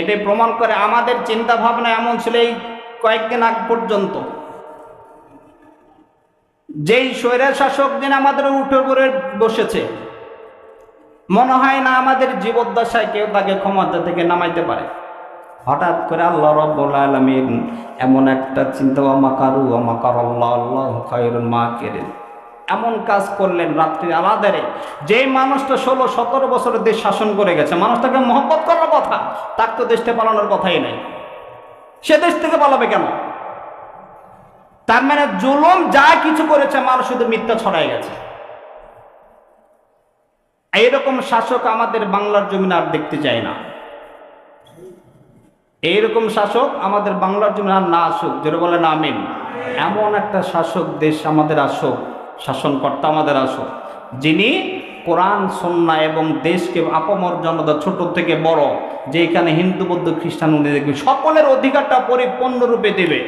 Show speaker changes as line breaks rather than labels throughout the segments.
এটাই প্রমাণ করে আমাদের চিন্তা ভাবনা এমন ছিল এই কয়েকদিন আগ পর্যন্ত। যেই স্বৈরা শাসক দিন আমাদের উঠে পড়ে বসেছে, মনে হয় না আমাদের জীবদ্দশায় কেউ তাকে ক্ষমতা থেকে নামাইতে পারে। হঠাৎ করে আল্লাহ রব্বুল আলমিন এমন একটা চিন্তা মাকারু মাকার আল্লাহ আল্লাহ খায়রুল মা কেরেন এমন কাজ করলেন রাত্রি আলাদারে। যেই মানুষটা ষোলো, সতেরো বছরের দেশ শাসন করে গেছে, মানুষটাকে মহব্বত করার কথা, তার তো দেশটা পালানোর কথাই নেই। সে দেশ থেকে পালাবে কেন? তার মানে জুলুম যা কিছু করেছে, মানুষ শুধু মিথ্যা ছড়াই গেছে। এইরকম শাসক আমাদের বাংলার জমিন আর দেখতে চাই না। এইরকম শাসক আমাদের বাংলার জমিন আর না আসুক যেটা বলেন আমিন। এমন একটা শাসক দেশ আমাদের আসুক শাসনকর্তা আমাদের আসুক যিনি কোরআন সন্না এবং দেশকে আপমর ছোট থেকে বড়, যে এখানে হিন্দু, বৌদ্ধ, খ্রিস্টান উনি দেখবে, সকলের অধিকারটা পরিপূর্ণরূপে দেবে।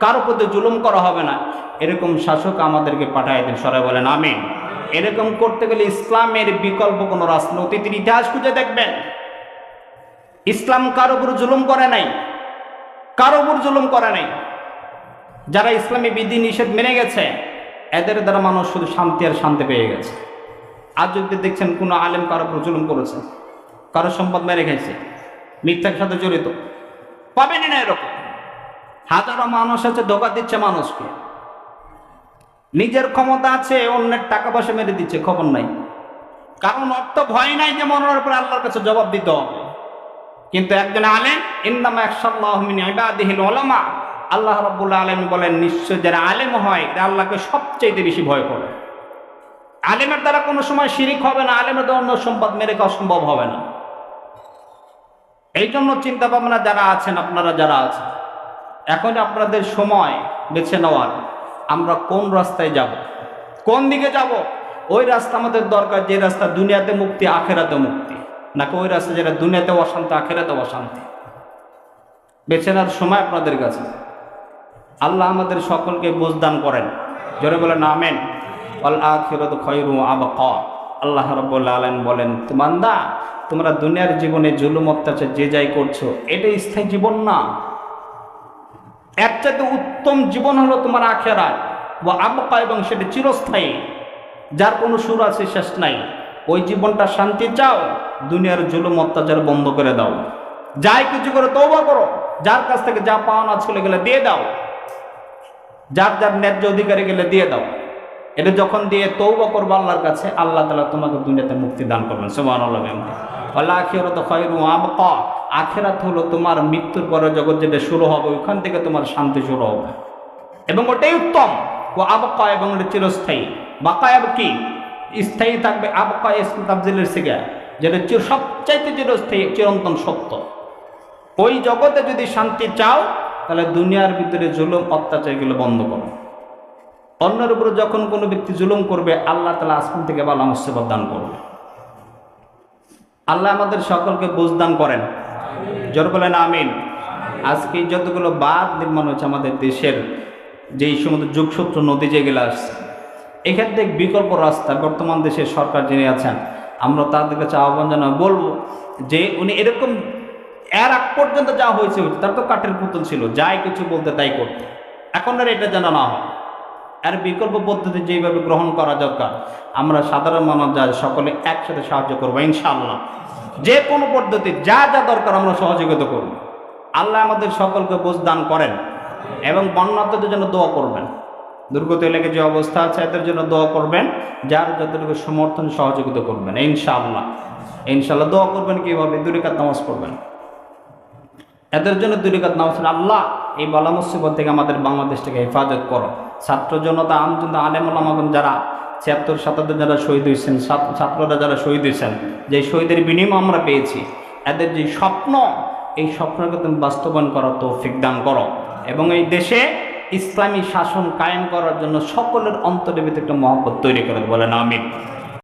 কারও প্রতি জুলুম করা হবে না। এরকম শাসক আমাদেরকে পাঠায় দেন সরাই বলেন, আমিন। এরকম করতে গেলে ইসলামের বিকল্প কোনো রাস্তা অতীতের ইতিহাস খুঁজে দেখবেন। ইসলাম কারও উপর জুলুম করে নাই। কারও উপর জুলুম করে নাই। যারা ইসলামী বিধি নিষেধ মেনে গেছে এদের দ্বারা মানুষ শুধু শান্তি আর শান্তি পেয়ে গেছে। আজ যদি দেখছেন কোনো আলেম কারও প্রচলন করেছে, কারও সম্পদ মেরে খাইছে, মিথ্যার সাথে জড়িত, পাবেনই না এরকম। হাজারো মানুষ আছে, ধোকা দিচ্ছে মানুষকে। নিজের ক্ষমতা আছে, অন্যের টাকা পয়সা মেরে দিচ্ছে, খবর নাই। কারণ অর্থ ভয় নাই যে মনের উপরে আল্লাহর কাছে জবাব দিতে হবে। কিন্তু একজন আলেম ইন্দামা একসাল্লাহমিন ইবাদিহিল ওলামা আল্লাহ রব্বুল্লাহ আলম বলেন, নিশ্চয় যারা আলেম হয়, এরা আল্লাহকে সবচাইতে বেশি ভয় করে। আলেমের দ্বারা কোনো সময় শিরিক হবে না, আলেমের দ্বারা অন্য সম্পদ মেরে খাওয়া সম্ভব হবে না। এই জন্য চিন্তা ভাবনা যারা আছেন, আপনারা যারা আছেন, এখন আপনাদের সময় বেছে নেওয়ার। আমরা কোন রাস্তায় যাব? কোন দিকে যাব? ওই রাস্তা আমাদের দরকার, যে রাস্তা দুনিয়াতে মুক্তি, আখেরাতে মুক্তি। নাকি ওই রাস্তা যেটা দুনিয়াতে অশান্তি, আখেরাতে অশান্তি? বেছে নেওয়ার সময় আপনাদের কাছে। আল্লাহ আমাদের সকলকে বুঝদান করেন। জোরে বলেন, আমেন। অল আখিরত খয়রু আবকা। আল্লাহ রব্বুল্লা আলম বলেন তুমান্দা তোমরা দুনিয়ার জীবনে জুলুম, অত্যাচার যে যাই করছ এটা স্থায়ী জীবন না। এর চাইতে উত্তম জীবন হলো তোমার আখেরাত। বা আবকা এবং সেটা চিরস্থায়ী। যার কোনো সুর আছে, শেষ নাই। ওই জীবনটা শান্তি চাও, দুনিয়ার জুলুম, অত্যাচার বন্ধ করে দাও। যাই কিছু করে তৌবা করো। যার কাছ থেকে যা পাওনা ছিল গেলে দিয়ে দাও। যার যার ন্যায্য অধিকারী গেলে দিয়ে দাও। এটা যখন দিয়ে তৌবা করব আল্লাহর কাছে, আল্লাহ তালা তোমাকে দুনিয়াতে মুক্তি দান করবেন। সোমান খয়রু আখেরাত হলো তোমার মৃত্যুর পরে জগৎ যেটা শুরু হবে, ওইখান থেকে তোমার শান্তি শুরু হবে। এবং ওটাই উত্তম। ও আবকা এবং এটা চিরস্থায়ী। বাকায়াব কি? স্থায়ী থাকবে আবকা ইসলাম তাবজিলের সিগা, যেটা সবচাইতে চিরস্থায়ী, চিরন্তন সত্য। ওই জগতে যদি শান্তি চাও তাহলে দুনিয়ার ভিতরে জুলুম অত্যাচারগুলো বন্ধ করো। অন্যের উপরে যখন কোনো ব্যক্তি জুলুম করবে, আল্লাহ তালা আসমান থেকে বালা মুসিবত দান করবে। আল্লাহ আমাদের সকলকে বুঝদান করেন। জোর বলেন, আমিন। আজকে যতগুলো বাঁধ নির্মাণ হচ্ছে আমাদের দেশের, যেই সমস্ত যুগসূত্র, নদী যেগুলো আসছে, এখান থেকে বিকল্প রাস্তা বর্তমান দেশের সরকার যিনি আছেন, আমরা তাদের কাছে আহ্বান জানা বলব যে উনি এরকম এর আগ পর্যন্ত যা হয়েছে হয়েছে, তার তো কাঠের পুতুল ছিল, যাই কিছু বলতে তাই করতে। এখন আর এটা যেন না হয়। এর বিকল্প পদ্ধতি যেভাবে গ্রহণ করা দরকার, আমরা সাধারণ মানব যা, সকলে একসাথে সাহায্য করব, ইনশাআল্লাহ। যে কোনো পদ্ধতি, যা যা দরকার আমরা সহযোগিতা করব। আল্লাহ আমাদের সকলকে বোঝ দান করেন এবং বন্যাত্মদের জন্য দোয়া করবেন। দুর্গত এলাকায় যে অবস্থা আছে, এদের জন্য দোয়া করবেন, যার যতটুকু সমর্থন সহযোগিতা করবেন, ইনশাআল্লাহ। ইনশাআল্লাহ দোয়া করবেন কীভাবে? দুরিকাত নামাজ পড়বেন? এদের জন্য দুরিকাত নামাজ পড়েন। আল্লাহ এই বলা মুসিবত থেকে আমাদের বাংলাদেশটাকে হেফাজত করো ছাত্র জনতা আমজনতা আলেমুল্লামাগন যারা ছিয়াত্তর সাতাত্তর যারা শহীদ হয়েছেন, ছাত্র- ছাত্ররা যারা শহীদ হয়েছেন, যে শহীদের বিনিময় আমরা পেয়েছি, এদের যে স্বপ্ন, এই স্বপ্নকে তুমি বাস্তবায়ন করার তৌফিক দান করো এবং এই দেশে ইসলামী শাসন কায়েম করার জন্য সকলের অন্তরের ভিতরে একটা মহব্বত তৈরি করে বলেন আমিন